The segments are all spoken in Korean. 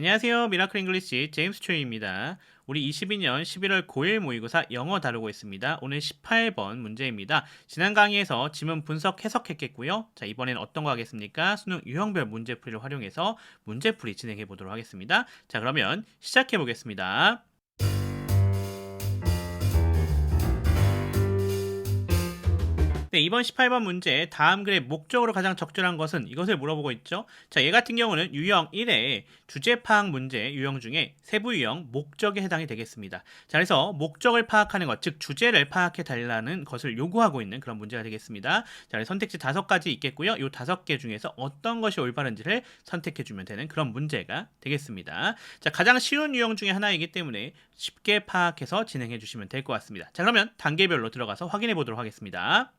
안녕하세요. 미라클 잉글리시 제임스 초이입니다. 우리 22년 11월 고1 모의고사 영어 다루고 있습니다. 오늘 18번 문제입니다. 지난 강의에서 지문 분석 해석했겠고요. 자, 이번엔 어떤 거 하겠습니까? 수능 유형별 문제풀이를 활용해서 문제풀이 진행해 보도록 하겠습니다. 자, 그러면 시작해 보겠습니다. 네, 이번 18번 문제 다음 글의 목적으로 가장 적절한 것은 이것을 물어보고 있죠. 자, 얘 같은 경우는 유형 1의 주제 파악 문제 유형 중에 세부 유형 목적에 해당이 되겠습니다. 자, 그래서 목적을 파악하는 것, 즉 주제를 파악해 달라는 것을 요구하고 있는 그런 문제가 되겠습니다. 자, 선택지 다섯 가지 있겠고요. 이 다섯 개 중에서 어떤 것이 올바른지를 선택해 주면 되는 그런 문제가 되겠습니다. 자, 가장 쉬운 유형 중에 하나이기 때문에 쉽게 파악해서 진행해 주시면 될 것 같습니다. 자, 그러면 단계별로 들어가서 확인해 보도록 하겠습니다.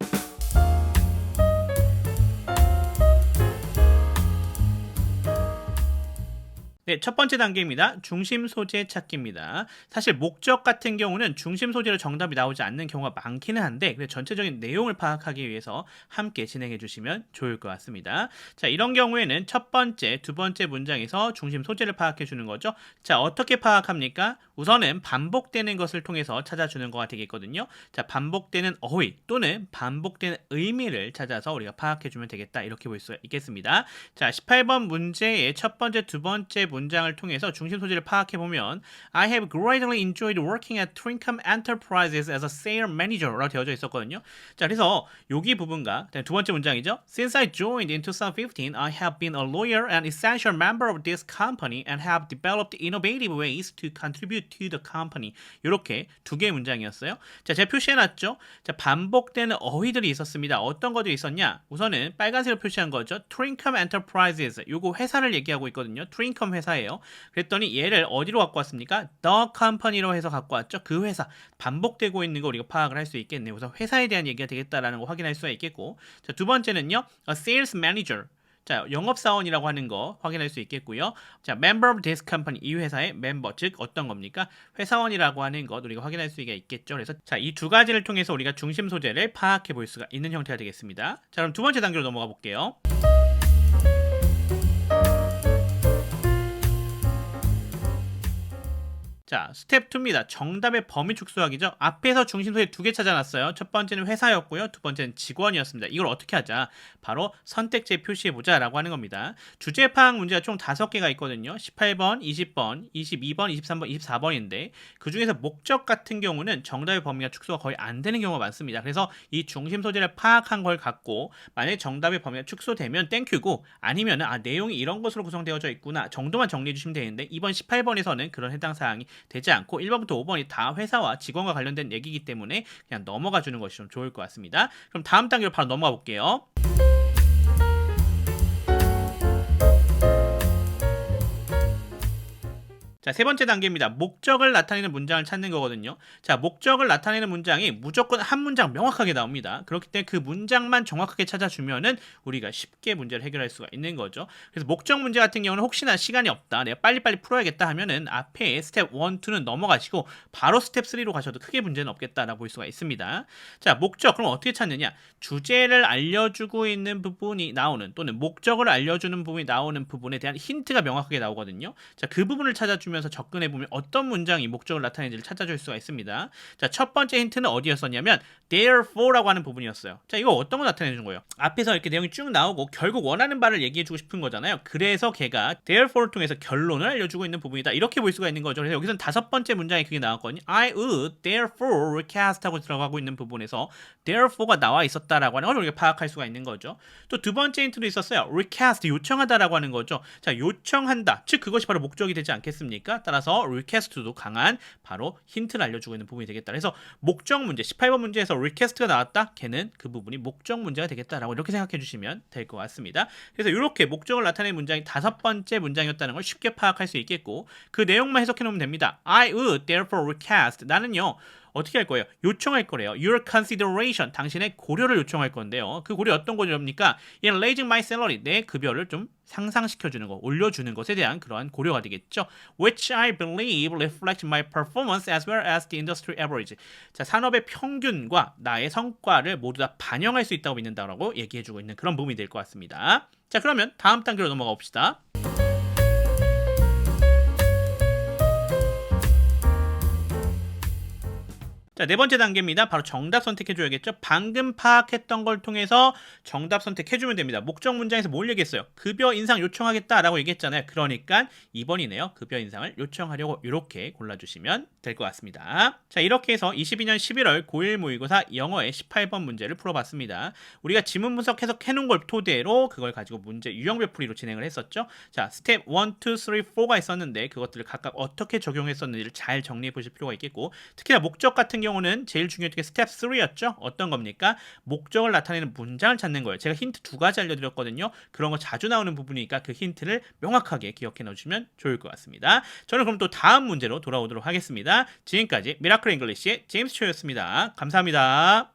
네, 첫 번째 단계입니다. 중심 소재 찾기입니다. 사실 목적 같은 경우는 중심 소재로 정답이 나오지 않는 경우가 많기는 한데 전체적인 내용을 파악하기 위해서 함께 진행해 주시면 좋을 것 같습니다. 자, 이런 경우에는 첫 번째, 두 번째 문장에서 중심 소재를 파악해 주는 거죠. 자, 어떻게 파악합니까? 우선은 반복되는 것을 통해서 찾아주는 거가 되겠거든요. 자, 반복되는 어휘 또는 반복되는 의미를 찾아서 우리가 파악해 주면 되겠다. 이렇게 볼 수 있겠습니다. 자, 18번 문제의 첫 번째, 두 번째 문장을 통해서 중심 소재를 파악해 보면 I have greatly enjoyed working at Trinkum Enterprises as a sales manager라고 되어져 있었거든요. 자, 그래서 여기 부분과 두 번째 문장이죠. Since I joined in 2015, I have been a lawyer and essential member of this company and have developed innovative ways to contribute to the company. 이렇게 두 개의 문장이었어요. 자, 제가 표시해 놨죠. 자, 반복되는 어휘들이 있었습니다. 어떤 것들이 있었냐? 우선은 빨간색으로 표시한 거죠. Trinkum Enterprises. 요거 회사를 얘기하고 있거든요. Trinkum 회사 예요. 그랬더니 얘를 어디로 갖고 왔습니까? The Company로 해서 갖고 왔죠. 그 회사 반복되고 있는 거 우리가 파악을 할 수 있겠네요. 우선 회사에 대한 얘기가 되겠다라는 거 확인할 수가 있겠고, 자, 두 번째는요, a sales manager. 자, 영업사원이라고 하는 거 확인할 수 있겠고요. 자, member of this company. 이 회사의 멤버, 즉 어떤 겁니까? 회사원이라고 하는 것 우리가 확인할 수가 있겠죠. 그래서 자, 이 두 가지를 통해서 우리가 중심 소재를 파악해 볼 수가 있는 형태가 되겠습니다. 자, 그럼 두 번째 단계로 넘어가 볼게요. 자, 스텝 2입니다. 정답의 범위 축소하기죠. 앞에서 중심 소재 두 개 찾아놨어요. 첫 번째는 회사였고요. 두 번째는 직원이었습니다. 이걸 어떻게 하자? 바로 선택지에 표시해보자 라고 하는 겁니다. 주제 파악 문제가 총 다섯 개가 있거든요. 18번, 20번, 22번, 23번, 24번인데 그 중에서 목적 같은 경우는 정답의 범위가 축소가 거의 안 되는 경우가 많습니다. 그래서 이 중심 소재를 파악한 걸 갖고 만약에 정답의 범위가 축소되면 땡큐고 아니면 아 내용이 이런 것으로 구성되어져 있구나 정도만 정리해 주시면 되는데 이번 18번에서는 그런 해당 사항이 되지 않고 1번부터 5번이 다 회사와 직원과 관련된 얘기이기 때문에 그냥 넘어가 주는 것이 좀 좋을 것 같습니다. 그럼 다음 단계로 바로 넘어가 볼게요. 자, 세 번째 단계입니다. 목적을 나타내는 문장을 찾는 거거든요. 자, 목적을 나타내는 문장이 무조건 한 문장 명확하게 나옵니다. 그렇기 때문에 그 문장만 정확하게 찾아주면은 우리가 쉽게 문제를 해결할 수가 있는 거죠. 그래서 목적 문제 같은 경우는 혹시나 시간이 없다, 내가 빨리빨리 풀어야겠다 하면은 앞에 스텝 1, 2는 넘어가시고 바로 스텝 3로 가셔도 크게 문제는 없겠다라고 볼 수가 있습니다. 자, 목적 그럼 어떻게 찾느냐? 주제를 알려주고 있는 부분이 나오는 또는 목적을 알려주는 부분이 나오는 부분에 대한 힌트가 명확하게 나오거든요. 자, 그 부분을 찾아주면 주면서 접근해 보면 어떤 문장이 목적을 나타내는지를 찾아줄 수가 있습니다. 자, 첫 번째 힌트는 어디였었냐면 therefore라고 하는 부분이었어요. 자, 이거 어떤 걸 나타내 준 거예요? 앞에서 이렇게 내용이 쭉 나오고 결국 원하는 바를 얘기해 주고 싶은 거잖아요. 그래서 걔가 therefore를 통해서 결론을 알려 주고 있는 부분이다. 이렇게 볼 수가 있는 거죠. 그래서 여기서는 다섯 번째 문장이 그게 나왔거든요. I would therefore recast 하고 들어가고 있는 부분에서 therefore가 나와 있었다라고 하는 걸 우리가 파악할 수가 있는 거죠. 또 두 번째 힌트도 있었어요. recast 요청하다라고 하는 거죠. 자, 요청한다. 즉 그것이 바로 목적이 되지 않겠습니까? 따라서 request도 강한 바로 힌트를 알려주고 있는 부분이 되겠다. 그래서 목적 문제 18번 문제에서 request가 나왔다. 걔는 그 부분이 목적 문제가 되겠다라고 이렇게 생각해 주시면 될 것 같습니다. 그래서 이렇게 목적을 나타내는 문장이 다섯 번째 문장이었다는 걸 쉽게 파악할 수 있겠고 그 내용만 해석해 놓으면 됩니다. I would therefore request 나는요. 어떻게 할 거예요? 요청할 거래요. Your consideration. 당신의 고려를 요청할 건데요. 그 고려 어떤 고려입니까? In raising my salary. 내 급여를 좀 상상시켜주는 거, 올려주는 것에 대한 그러한 고려가 되겠죠. Which I believe reflect my performance as well as the industry average. 자, 산업의 평균과 나의 성과를 모두 다 반영할 수 있다고 믿는다라고 얘기해주고 있는 그런 부분이 될 것 같습니다. 자, 그러면 다음 단계로 넘어가 봅시다. 자, 네 번째 단계입니다. 바로 정답 선택해 줘야겠죠. 방금 파악했던 걸 통해서 정답 선택해 주면 됩니다. 목적 문장에서 뭘 얘기했어요? 급여 인상 요청하겠다라고 얘기했잖아요. 그러니까 2번이네요. 급여 인상을 요청하려고 이렇게 골라 주시면 될 것 같습니다. 자, 이렇게 해서 22년 11월 고1 모의고사 영어의 18번 문제를 풀어봤습니다. 우리가 지문 분석 해석 해 놓은 걸 토대로 그걸 가지고 문제 유형별 풀이로 진행을 했었죠. 자, 스텝 1, 2, 3, 4가 있었는데 그것들을 각각 어떻게 적용했었는지를 잘 정리해 보실 필요가 있겠고 특히나 목적 같은 경우 는 제일 중요했던 게 스텝 3였죠. 어떤 겁니까? 목적을 나타내는 문장을 찾는 거예요. 제가 힌트 두 가지 알려드렸거든요. 그런 거 자주 나오는 부분이니까 그 힌트를 명확하게 기억해 놓으시면 좋을 것 같습니다. 저는 그럼 또 다음 문제로 돌아오도록 하겠습니다. 지금까지 미라클 잉글리시의 제임스 초였습니다. 감사합니다.